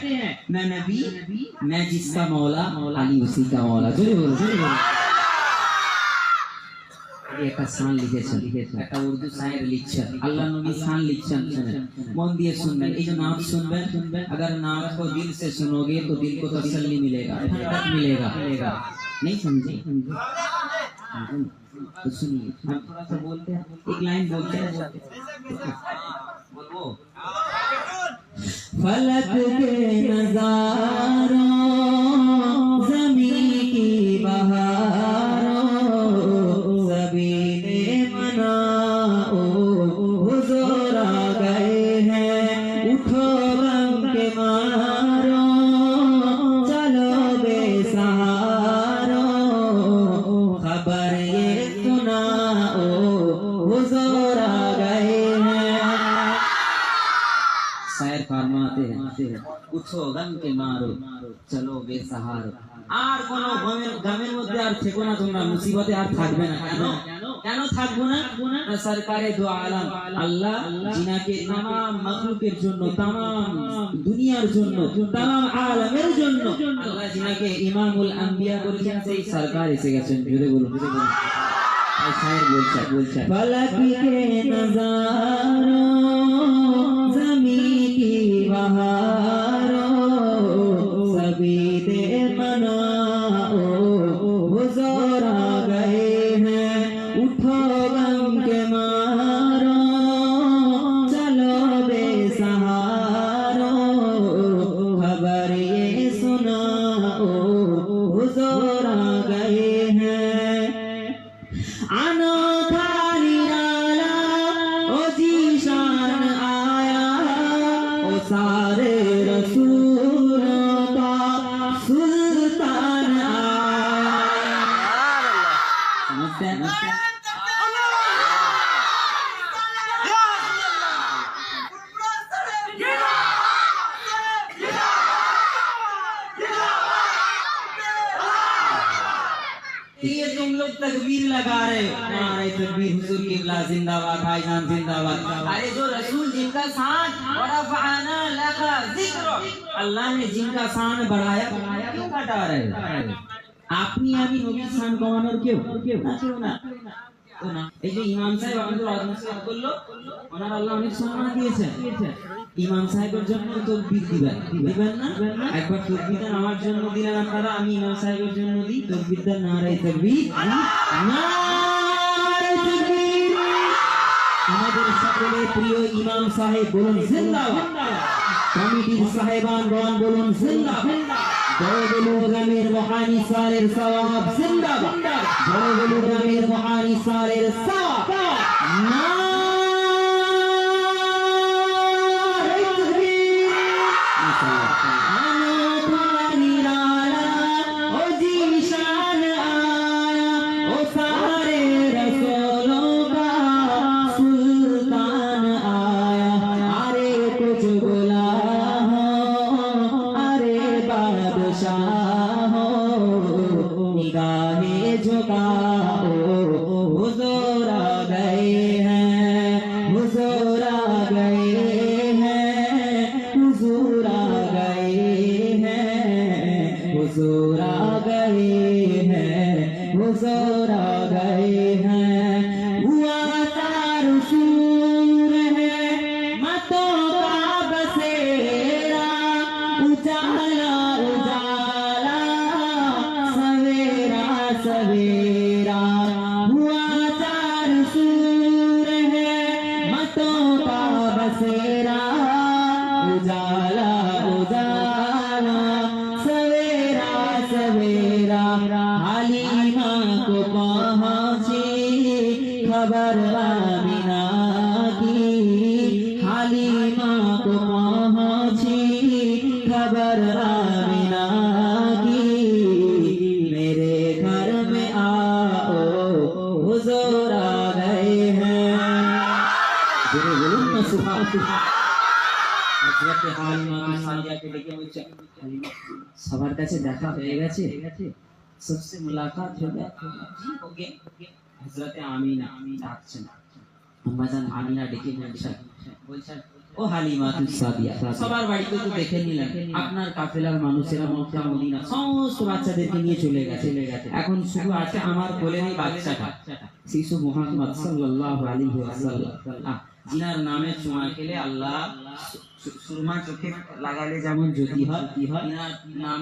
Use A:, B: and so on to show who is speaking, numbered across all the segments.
A: کہتے ہیں؟ میں نبی میں جس کا مولا علی اسی کا مولا۔ ضرور بولو اگر نام کو دل سے سنو گے تو دل کو تسلی ملے گا ملے گا۔ نہیں سمجھے؟ تو سنیے ہم تھوڑا سا بولتے ہیں۔ ایک لائن بولتے ہیں۔ بولو۔ फलक के नजारों উঠো গমকে মারো, চলো বেসাহারো। আর কোন গমের মধ্যে আর থেকো না তোমরা, মুসিবতে আর থাকবে না। কেন? কেন থাকব না? সরকারে দো আলম। আল্লাহ জিনাকে তাম মখলুকের জন্য তাম দুনিয়ার জন্য তাম আলমের জন্য আল্লাহ জিনাকে ইমামুল আম্বিয়া করেছেন সেই সরকার এসে গেছেন। জুড়ে বলুন জুড়ে বলুন। বলছে বলছে ফলক কে নজারো। کہ تم لوگ تکبیر لگا رہے ہو۔ ہاں، تکبیر حضور کی بلا زندہ باد بھائی جان زندہ باد۔ ارے جو رسول جن کا ساتھ ہاں۔ ورفعنا لك ذکر اللہ نے جن کا ساتھ بڑھایا بڑھایا۔ کیوں کٹا رہے আপনি আমি নবীর স্থান কমানোর کیوں؟ کیوں না کیوں না এই যে ইমাম সাহেব আমাদের অধ্যক্ষ করলো ওনার আল্লাহ অনেক সম্মান দিয়েছেন ইমাম সাহেবের জন্য তকবীর দিবেন। দিবেন না? একবার তকবীরটা আমার জন্য দিলেন আপনারা, আমি ইমাম সাহেবের জন্য দিই তকবীর। নারাই তকবীর। আমাদের সকলের প্রিয় ইমাম সাহেব, বলুন জিন্দাবাদ। কমিটির সাহেবানগণ বলুন জিন্দাবাদ। বড়গুলো গ্রামের মহানি সালের সওয়াব, জিন্দাবাদ। বড়গুলো গ্রামের মহানি সালের সওয়াব। সবার কাছে দেখা হয়ে গেছে। সবসে মুলাকাত হজরতে আমিনা। আমি ডাকছেন আম্মাজান আমিনা ডেকে বলছেন এখন শুধু আছে আমার বলে বাচ্চাটা। শিশু মোহাম্মদ সাল্লাল্লাহু আলাইহি ওয়াসাল্লাম। আহ, জিনার নামে চুমা খেলে আল্লাহ সুরমা চোখে লাগালে যেমন যদি হয় কি হয় না নাম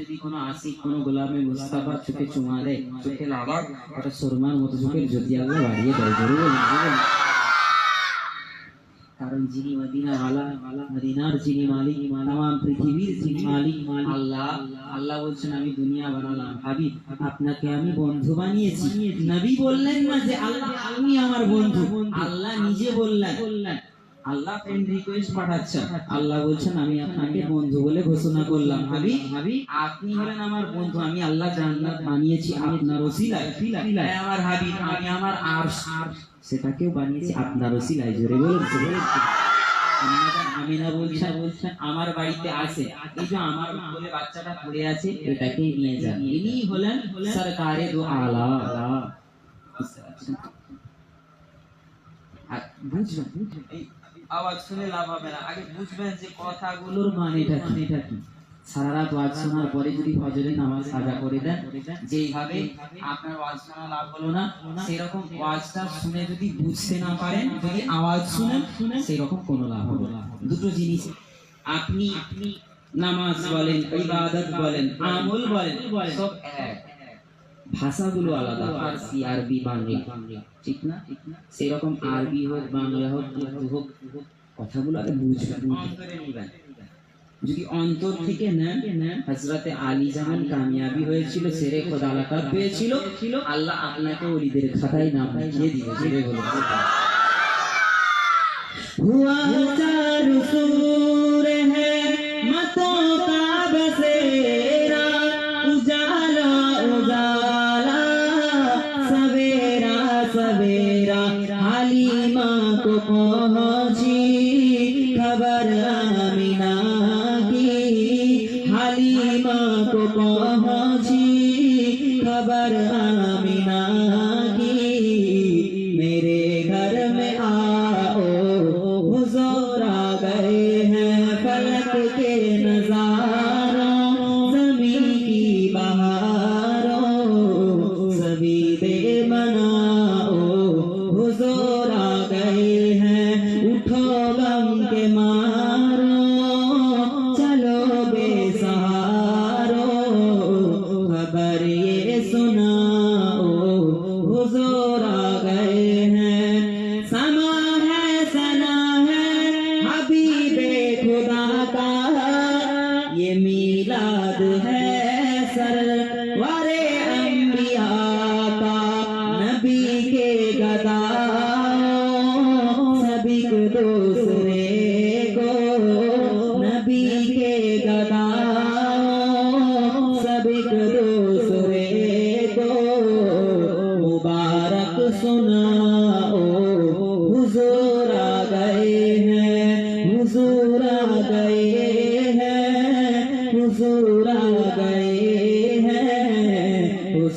A: যদি কোনো আসি কোনো গোলামে মুস্তাফার চোখে চুমা দেয় চোখে লাগা সুরমার মতো চোখের জ্যোতি আল্লাহ বাড়িয়ে দেয়। কারণ যিনি মদিনা আলা মদিনার যিনি মালিক তামাম পৃথিবীর যিনি মালিক আল্লাহ আল্লাহ বলছেন আমি দুনিয়া বানালাম। হাবিব আপনাকে আমি বন্ধু বানিয়েছি। নবী বললেন না যে আল্লাহ আপনি আমার বন্ধু। আল্লাহ নিজে বললেন। বললেন আল্লাহ ফ্রেন্ড রিকোয়েস্ট পাঠাচ্ছেন। আল্লাহ বলছেন আমি আপনাকে বন্ধু বলে ঘোষণা করলাম। হাবিব হাবিব আপনি হলেন আমার বন্ধু। আমি আল্লাহ জান্নাত বানিয়েছি আপনার ওসিলায়। হে আমার হাবিব আমি আমার আরশ। সেটাকেও বানিয়েছি আপনার ওসিলায় জোরে বলুন আমিনা বলছেন বলছেন আমার বাড়িতে আসে এই যে আমার কোলে বাচ্চাটা পড়ে আছে এটাকেই নিয়ে যান। ইনি হলেন সরকারে দো আলা। বুঝতে পারছেন? আর বুঝবেন বুঝবেন এই আওয়াজ শুনে লাভ হবে না। আগে বুঝবেন যে কথাগুলোর মানেটা কি? সারা রাত ওয়াজ শোনার পরে যদি ফজরে নামাজ সাজা করে দেন, যেইভাবে আপনার ওয়াজ শোনা লাভ হলো না, সেরকম ওয়াজটা শুনে যদি বুঝতে না পারেন, যদি আওয়াজ শুনেন, সেরকম কোনো লাভ হলো না। দুটো জিনিস, আপনি আপনি নামাজ বলেন, ইবাদত বলেন, আমল বলেন, সব এক। ভাষাগুলো আলাদা, ফার্সি, আরবি, বাংলা। ঠিক না? সেরকম আরবি হোক, বাংলা হোক হোক, কথাগুলো আগে বুঝবেন। যদি অন্তর থেকে নেন হজরতে আলী যেমন কামিয়াবি হয়েছিল সেরে খোদা পেয়েছিল, আল্লাহ আপনাকে ওলিদের খাতায় নাম লিখিয়ে দিবে হুয়া हुआ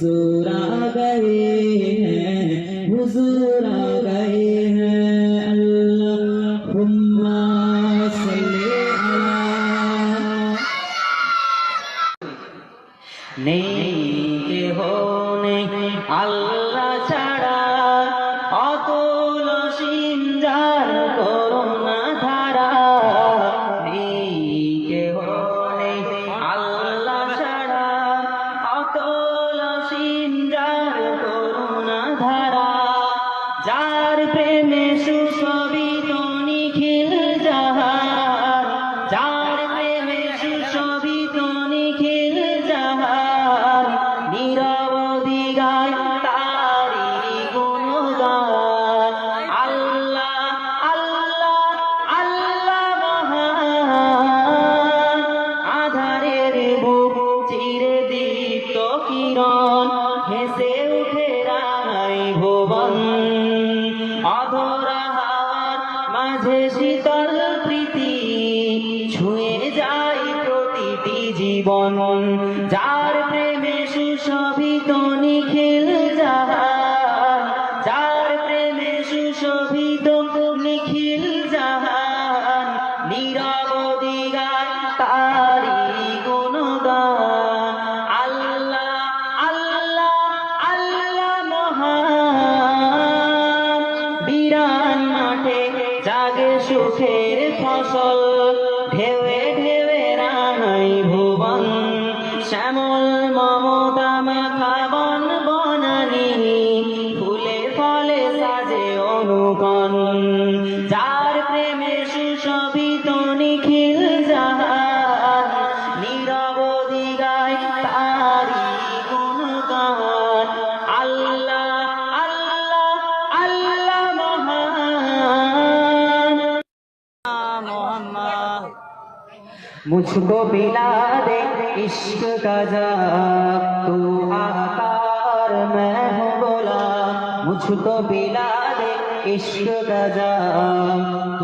A: हुजूर आ गए हैं हुजूर সুখের ফসল ঢেউয়ে ঢেউ मुझको पिला दे इश्क का जाग तू आकार मैं हूँ बोला मुझको पिला दे इश्क का जाग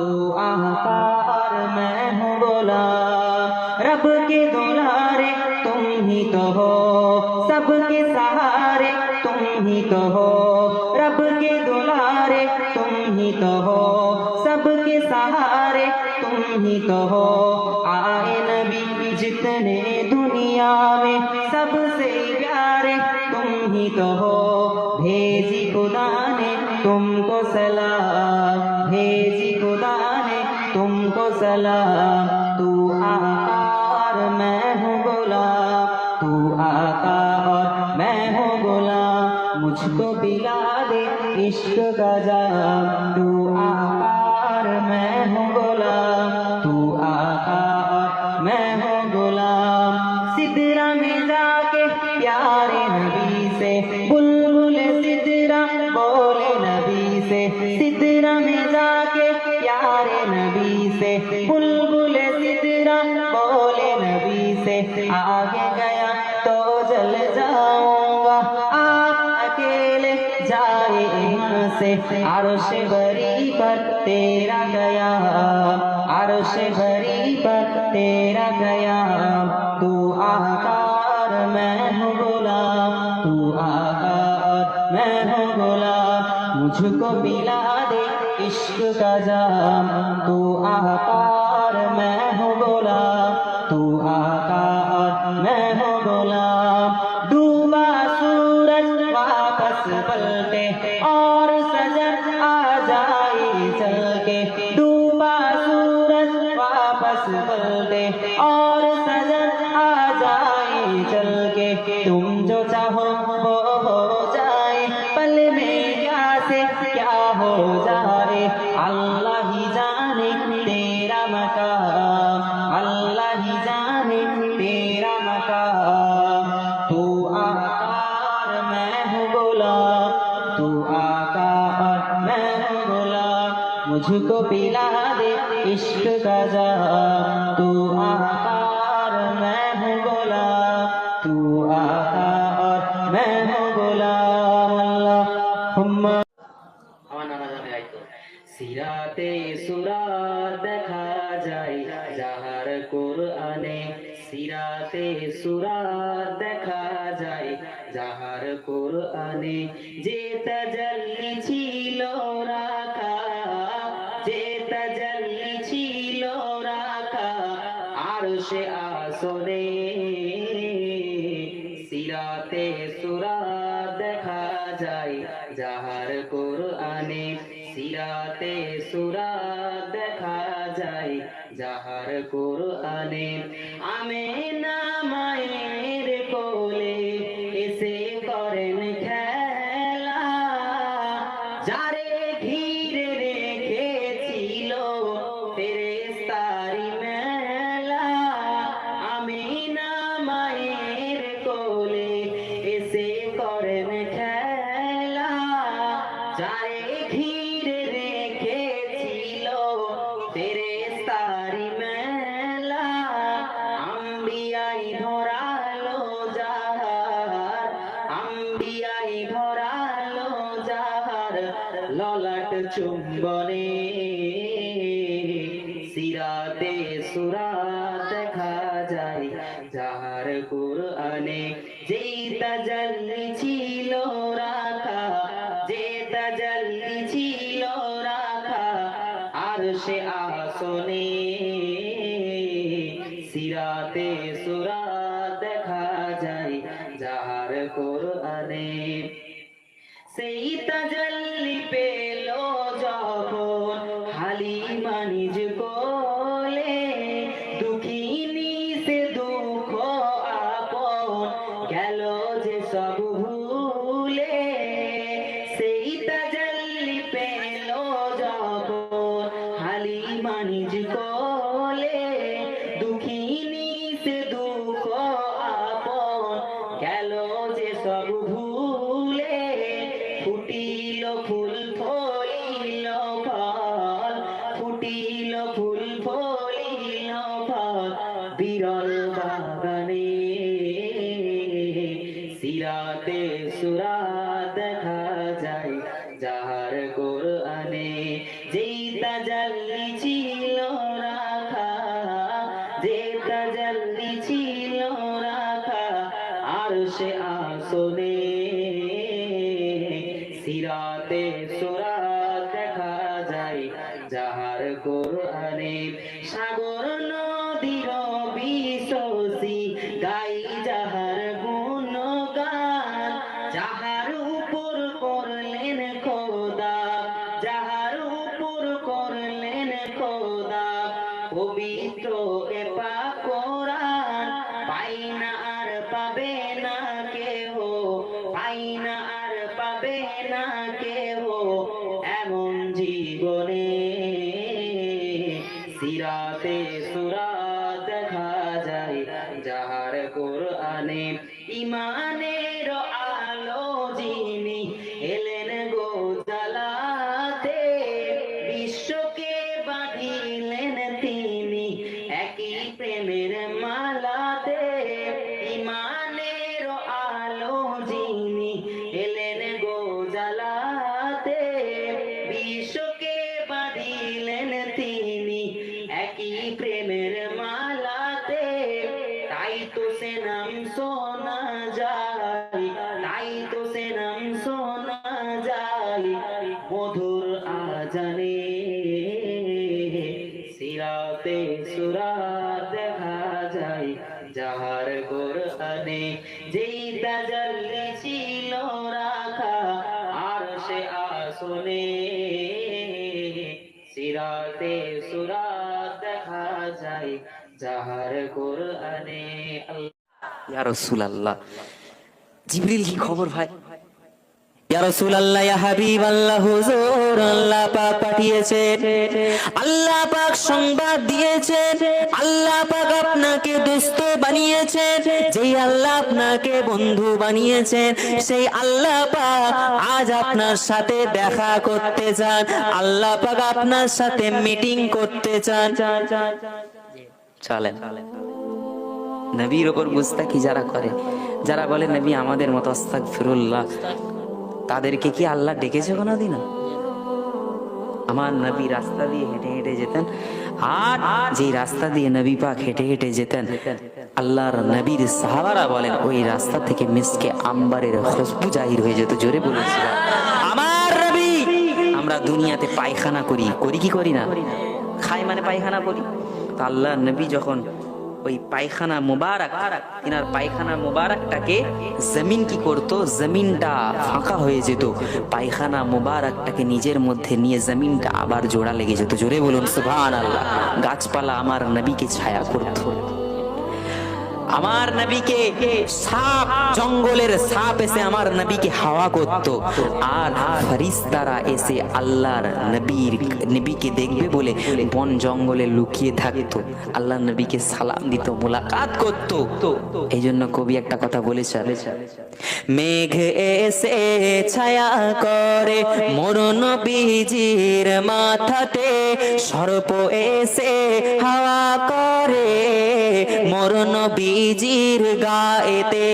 A: আর সে সুরা দেখা যায়, যাহার কোরআনে যে তাজাল্লি ছিল রাখা, যে তাজাল্লি ছিল রাখা, আর সে আসনে 你知 ফুটিল ফুল প্রেমের মালাতে তাই তো সে নাম শোনা
B: ইয়া রাসূলুল্লাহ। জিবরিল কি খবর ভাই? ইয়া রাসূলুল্লাহ ইয়া হাবিবাল্লাহ হুজুর আল্লাহ পাক পাঠিয়েছেন। আল্লাহ পাক সংবাদ দিয়েছেন। আল্লাহ পাক আপনাকে দোস্ত বানিয়েছেন। যেই আল্লাহ আপনাকে বন্ধু বানিয়েছেন সেই আল্লাহ পাক আজ আপনার সাথে দেখা করতে চান। আল্লাহ পাক আপনার সাথে মিটিং করতে চান। চলেন। নবীর ওপর মুস্তাকি যারা করে, যারা বলে, নবী আমাদের মতো আস্তাক ফিরুল্লাহ তাদেরকে কি আল্লাহ ডেকেছে কোনোদিনও? আমার নবী রাস্তা দিয়ে হেঁটে হেঁটে যেতেন, আর যে রাস্তা দিয়ে নবী পাক হেঁটে হেঁটে যেতেন, আল্লাহর নবীর সাহাবারা বলেন, ওই রাস্তা থেকে মিসকে আম্বারের খুশবু জাহির হয়ে যেত। জোরে বলেছিলাম আমার নবী, আমরা দুনিয়াতে পায়খানা করি করি কি করি না? খাই মানে পায়খানা করি। তো আল্লাহ নবী যখন ওই পায়খানা মুবারক। তিনার পায়খানা মুবারকটাকে জমিন কি করত? জমিনটা ফাঁকা হয়ে যেত। পায়খানা মুবারকটাকে নিজের মধ্যে নিয়ে জমিনটা আবার জোড়া লেগে যেত। জোরে বলুন, সুবহানাল্লাহ। গাছপালা আমার নবীকে ছায়া করতো। আমার নবীকে সাপ জঙ্গলের সাপ এসে আমার নবীকে হাওয়া করত। আর ফরিস্তারা এসে আল্লাহর নবীর নবীকে দেখবে বলে বন জঙ্গলে লুকিয়ে থাকতো। আল্লাহ নবীকে সালাম দিত, মোলাকাত করত। এই জন্য কবি একটা কথা বলেছে মেঘ এসে ছায়া করে মোর নবীজির মাথাতে, সর্প এসে হাওয়া করে মোর নবীজির গায়েতে।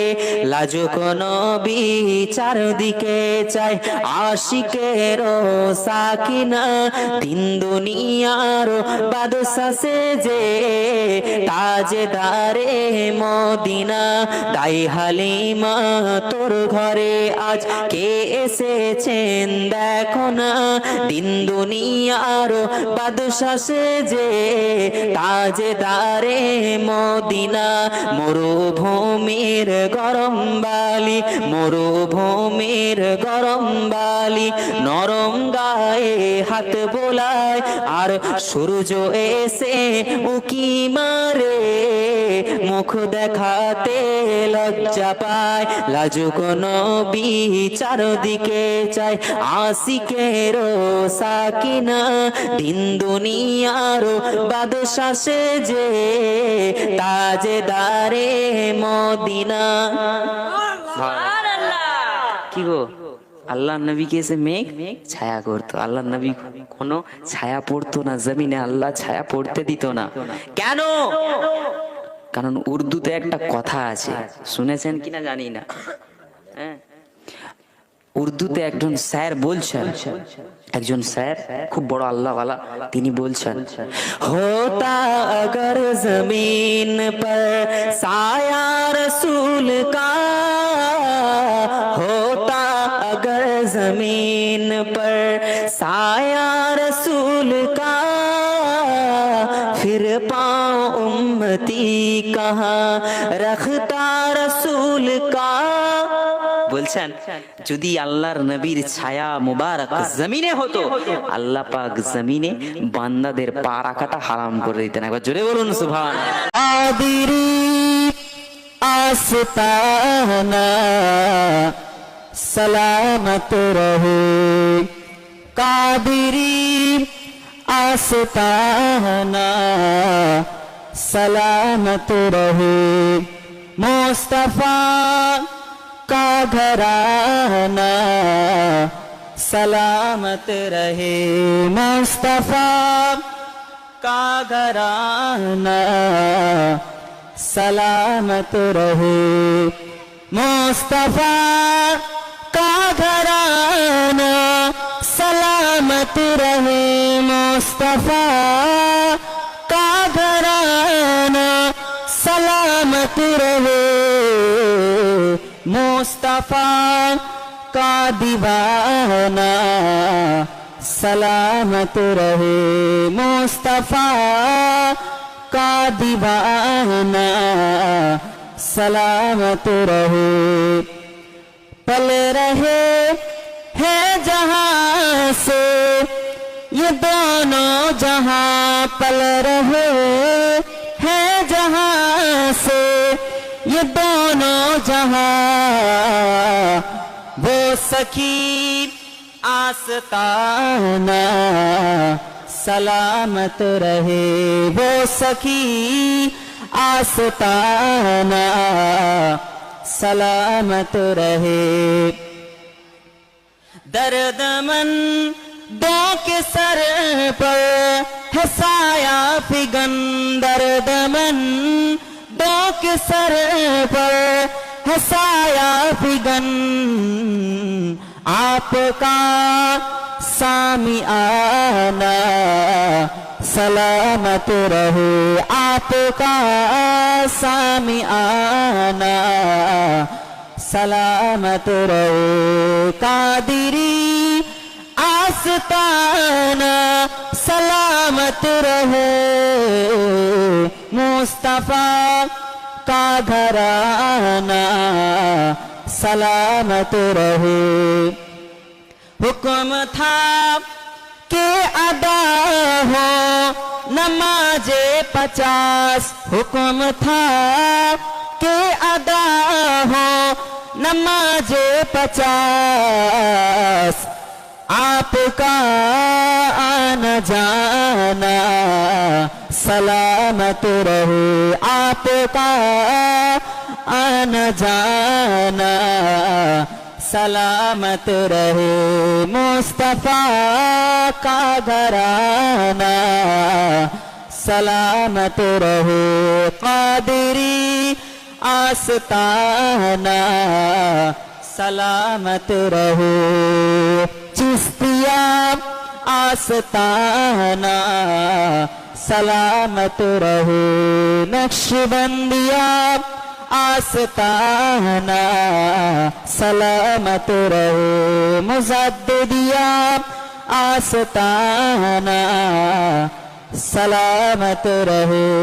B: লাজুক নবী চারদিকে চাই আশিকের সাকিনা। তিন দুনিয়ার বাদশা যে তাজে তাজদারে মদিনা। দাই হালিমা, তোর ঘরে আজ কে এসেছেন দেখো না। দিন দুনিয়ার বাদশা যে তাজদারে মদিনা
C: মদিনা। মরুভূমির গরম বালি, মরুভূমির গরম বালি, নরম গায়ে হাত বোলায়, আর সূর্য এসে উকি মারে, মুখ দেখাতে লজ্জা পায়, লাজুক নবী চারদিকে চায়, আশিকের সাকিনা, দিন দুনিয়ার বাদশাসে যে তাজেদারে মদিনা। কি গো? আল্লাহ নবীকে এসে মেঘ? ছায়া করতো। আল্লাহ নবী কোনো ছায়া পড়তো না জমিনে আল্লাহ ছায়া পড়তে দিত না। কেন? কারণ উর্দুতে একটা কথা আছে। শুনেছেন কিনা জানি না। হ্যাঁ? উর্দুতে একজন স্যার বলছেন ایک جن سیر خوب بڑا اللہ والا تینی بول چھا ہوتا اگر زمین پر سایا رسول کا ہوتا اگر زمین پر سایا رسول کا پھر پاؤں امتی کہاں رکھتا رسول کا بول چھا যদি আল্লাহর নবীর ছায়া মুবারক জমিনে হতো, আল্লাহ পাক জমিনে বান্দাদের পা রাখাটা হারাম করে দিতেন। একবার জোরে বলুন সুভান আস্তানা সালামত রহে। কাদিরি আস্তানা সালামত রহে। মোস্তফা کا گھرانا سلامت رہے مصطفیٰ کا گھرانہ سلامت رہے مصطفیٰ کا گھرانہ سلامت رہے مصطفیٰ کا گھرانہ سلامت رہے مصطفیٰ کا دیوانہ سلامت رہے۔ مصطفیٰ کا دیوانہ سلامت رہے۔ پل رہے ہیں جہاں سے، یہ دونوں جہاں پل رہے۔ جہاں وہ سکی آستانہ سلامت رہے۔ وہ سکی آستانہ سلامت رہے۔ درد من دو کے سر پر حسایا فگن درد من دو کے سر پر साया फिगन आपका सामी आना सलामत रहे आपका सामी आना सलामत रहे कादिरी आस्ताना सलामत रहे मुस्तफा کا گھرانہ سلامت رہے حکم تھا کہ ادا ہو نماز پچاس حکم تھا کہ ادا ہو نماز پچاس آپ کا آنا جانا سلامت رہے آپ کا آنا جانا۔ سلامت رہے مصطفیٰ کا گھرانہ۔ سلامت رہے قادری آستانہ۔ سلامت رہے چستیاں آستانہ۔ سلامت رہو نقش بندیا آستانہ سلامت رہو مزدیا آستانہ سلامت رہو۔